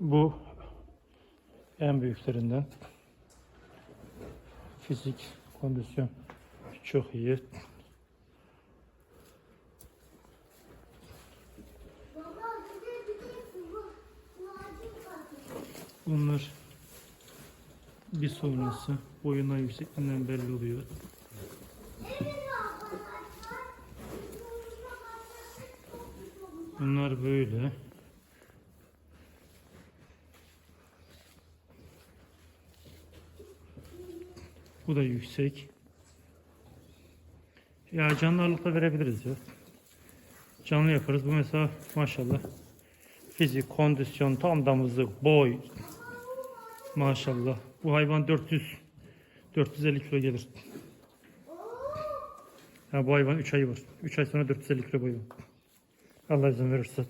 Bu en büyüklerinden. Fizik, kondisyon çok iyi. Bunlar bir sonrası boyuna yüksekliğinden belli oluyor. Bunlar böyle. Bu da yüksek. Ya canlı ağırlıkla verebiliriz ya. Canlı yaparız. Bu mesela maşallah. Fizik, kondisyon, tam damızlık, boy. Maşallah. Bu hayvan 400 450 kilo gelir. Ha, bu hayvan 3 ayı var. 3 ay sonra 450 kilo boyu. Allah izin verirse.